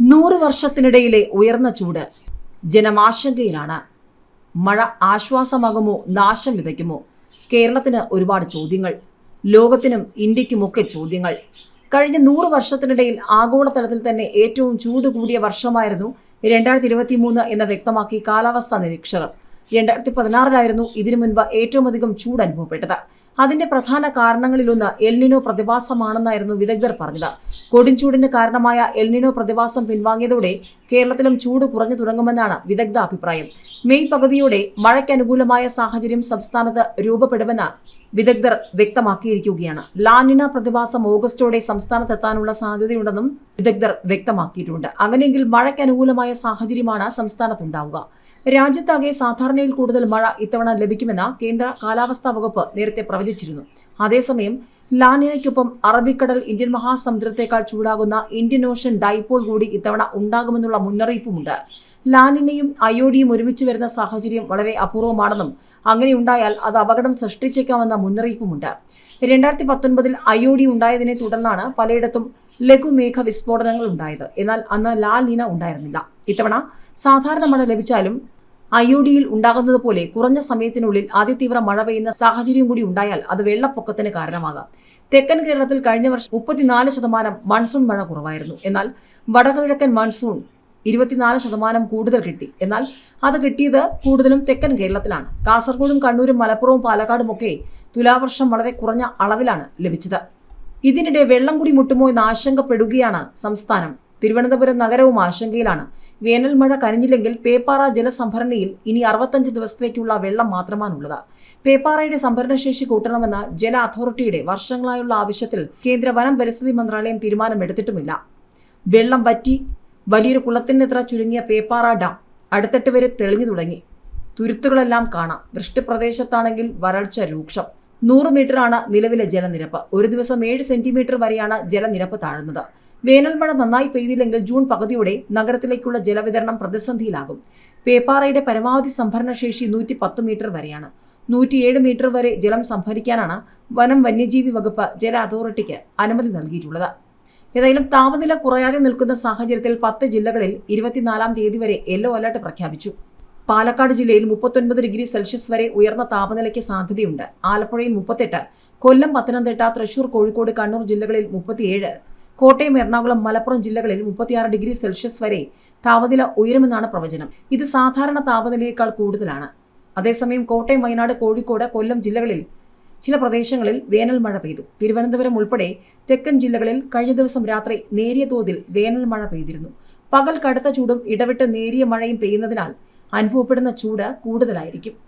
നൂറ് വർഷത്തിനിടയിലെ ഉയർന്ന ചൂട് ജനമാശങ്കയിലാണ്. മഴ ആശ്വാസമാകുമോ? നാശം വിതയ്ക്കുമോ? കേരളത്തിന് ഒരുപാട് ചോദ്യങ്ങൾ. ലോകത്തിനും ഇന്ത്യക്കുമൊക്കെ ചോദ്യങ്ങൾ. കഴിഞ്ഞ നൂറ് വർഷത്തിനിടയിൽ ആഗോളതലത്തിൽ തന്നെ ഏറ്റവും ചൂട് കൂടിയ വർഷമായിരുന്നു രണ്ടായിരത്തി ഇരുപത്തി മൂന്ന് എന്ന് വ്യക്തമാക്കി കാലാവസ്ഥാ നിരീക്ഷകർ. രണ്ടായിരത്തി പതിനാറിലായിരുന്നു ഇതിനു മുൻപ് ഏറ്റവും അധികം ചൂട് അനുഭവപ്പെട്ടത്. അതിന്റെ പ്രധാന കാരണങ്ങളിലൊന്ന് എൽനിനോ പ്രതിഭാസമാണെന്നായിരുന്നു വിദഗ്ധർ പറഞ്ഞത്. കൊടുംചൂടിന് കാരണമായ എൽനിനോ പ്രതിഭാസം പിൻവാങ്ങിയതോടെ കേരളത്തിലും ചൂട് കുറഞ്ഞു തുടങ്ങുമെന്നാണ് വിദഗ്ധ അഭിപ്രായം. മെയ് പകുതിയോടെ മഴയ്ക്ക് അനുകൂലമായ സാഹചര്യം സംസ്ഥാനത്ത് രൂപപ്പെടുമെന്ന് വിദഗ്ധർ വ്യക്തമാക്കിയിരിക്കുകയാണ്. ലാനിന പ്രതിഭാസം ഓഗസ്റ്റോടെ സംസ്ഥാനത്തെത്താനുള്ള സാധ്യതയുണ്ടെന്നും വിദഗ്ധർ വ്യക്തമാക്കിയിട്ടുണ്ട്. അങ്ങനെയെങ്കിൽ മഴയ്ക്ക് അനുകൂലമായ സാഹചര്യമാണ് സംസ്ഥാനത്തുണ്ടാവുക. രാജ്യത്താകെ സാധാരണയിൽ കൂടുതൽ മഴ ഇത്തവണ ലഭിക്കുമെന്ന് കേന്ദ്ര കാലാവസ്ഥാ വകുപ്പ് നേരത്തെ പ്രവചിച്ചിരുന്നു. അതേസമയം ലാനിനയ്ക്കൊപ്പം അറബിക്കടൽ ഇന്ത്യൻ മഹാസമുദ്രത്തേക്കാൾ ചൂടാകുന്ന ഇന്ത്യൻ ഓഷ്യൻ ഡൈപോൾ കൂടി ഇത്തവണ ഉണ്ടാകുമെന്നുള്ള മുന്നറിയിപ്പുമുണ്ട്. ലാനിനയും അയോഡിയും ഒരുമിച്ച് വരുന്ന സാഹചര്യം വളരെ അപൂർവമാണെന്നും അങ്ങനെ ഉണ്ടായാൽ അത് അപകടം സൃഷ്ടിച്ചേക്കാമെന്ന മുന്നറിയിപ്പുമുണ്ട്. രണ്ടായിരത്തി പത്തൊൻപതിൽ അയോഡി ഉണ്ടായതിനെ തുടർന്നാണ് പലയിടത്തും ലഘുമേഘ വിസ്ഫോടനങ്ങൾ ഉണ്ടായത്. എന്നാൽ അന്ന് ലാലിന ഉണ്ടായിരുന്നില്ല. ഇത്തവണ സാധാരണ മഴ ലഭിച്ചാലും അയോഡിയിൽ ഉണ്ടാകുന്നത് പോലെ കുറഞ്ഞ സമയത്തിനുള്ളിൽ അതിതീവ്ര മഴ പെയ്യുന്ന സാഹചര്യം കൂടി ഉണ്ടായാൽ അത് വെള്ളപ്പൊക്കത്തിന് കാരണമാകാം. തെക്കൻ കേരളത്തിൽ കഴിഞ്ഞ വർഷം മുപ്പത്തിനാല് ശതമാനം മൺസൂൺ മഴ കുറവായിരുന്നു. എന്നാൽ വടകിഴക്കൻ മൺസൂൺ ഇരുപത്തിനാല് ശതമാനം കൂടുതൽ കിട്ടി. എന്നാൽ അത് കിട്ടിയത് കൂടുതലും തെക്കൻ കേരളത്തിലാണ്. കാസർഗോഡും കണ്ണൂരും മലപ്പുറവും പാലക്കാടും ഒക്കെ തുലാവർഷം വളരെ കുറഞ്ഞ അളവിലാണ് ലഭിച്ചത്. ഇതിനിടെ വെള്ളം കൂടി മുട്ടുമോ എന്ന് ആശങ്കപ്പെടുകയാണ് സംസ്ഥാനം. തിരുവനന്തപുരം നഗരവും ആശങ്കയിലാണ്. വേനൽ മഴ കനിഞ്ഞില്ലെങ്കിൽ പേപ്പാറ ജലസംഭരണിയിൽ ഇനി അറുപത്തഞ്ച് ദിവസത്തേക്കുള്ള വെള്ളം മാത്രമാണുള്ളത്. പേപ്പാറയുടെ സംഭരണശേഷി കൂട്ടണമെന്ന ജല അതോറിറ്റിയുടെ വർഷങ്ങളായുള്ള ആവശ്യത്തിൽ കേന്ദ്ര വനം പരിസ്ഥിതി മന്ത്രാലയം തീരുമാനമെടുത്തിട്ടുമില്ല. വെള്ളം വറ്റി വലിയൊരു കുളത്തിനെത്ര ചുരുങ്ങിയ പേപ്പാറ ഡാം അടുത്തിട്ട് വരെ തെളിഞ്ഞു തുടങ്ങി. തുരുത്തുകളെല്ലാം കാണാം. വൃഷ്ടിപ്രദേശത്താണെങ്കിൽ വരൾച്ച രൂക്ഷം. നൂറ് മീറ്ററാണ് നിലവിലെ ജലനിരപ്പ്. ഒരു ദിവസം ഏഴ് സെന്റിമീറ്റർ വരെയാണ് ജലനിരപ്പ് താഴുന്നത്. വേനൽ മഴ നന്നായി പെയ്തില്ലെങ്കിൽ ജൂൺ പകുതിയോടെ നഗരത്തിലേക്കുള്ള ജലവിതരണം പ്രതിസന്ധിയിലാകും. പേപ്പാറയുടെ പരമാവധി സംഭരണശേഷി നൂറ്റി പത്ത് മീറ്റർ വരെയാണ്. നൂറ്റിയേഴ് മീറ്റർ വരെ ജലം സംഭരിക്കാനാണ് വനം വന്യജീവി വകുപ്പ് ജല അതോറിറ്റിക്ക് അനുമതി നൽകിയിട്ടുള്ളത്. ഏതായാലും താപനില കുറയാതെ നിൽക്കുന്ന സാഹചര്യത്തിൽ പത്ത് ജില്ലകളിൽ ഇരുപത്തിനാലാം തീയതി വരെ യെല്ലോ അലർട്ട് പ്രഖ്യാപിച്ചു. പാലക്കാട് ജില്ലയിൽ മുപ്പത്തൊൻപത് ഡിഗ്രി സെൽഷ്യസ് വരെ ഉയർന്ന താപനിലയ്ക്ക് സാധ്യതയുണ്ട്. ആലപ്പുഴയിൽ മുപ്പത്തെട്ട് കൊല്ലം പത്തനംതിട്ട തൃശൂർ കോഴിക്കോട് കണ്ണൂർ ജില്ലകളിൽ മുപ്പത്തിയേഴ് കോട്ടയം എറണാകുളം മലപ്പുറം ജില്ലകളിൽ മുപ്പത്തിയാറ് ഡിഗ്രി സെൽഷ്യസ് വരെ താപനില ഉയരുമെന്നാണ് പ്രവചനം. ഇത് സാധാരണ താപനിലയേക്കാൾ കൂടുതലാണ്. അതേസമയം കോട്ടയം വയനാട് കോഴിക്കോട് കൊല്ലം ജില്ലകളിൽ ചില പ്രദേശങ്ങളിൽ വേനൽ മഴ പെയ്തു. തിരുവനന്തപുരം ഉൾപ്പെടെ തെക്കൻ ജില്ലകളിൽ കഴിഞ്ഞ ദിവസം രാത്രി നേരിയ തോതിൽ വേനൽ മഴ പെയ്തിരുന്നു. പകൽ കടുത്ത ചൂടും ഇടവിട്ട് നേരിയ മഴയും പെയ്യുന്നതിനാൽ അനുഭവപ്പെടുന്ന ചൂട് കൂടുതലായിരിക്കും.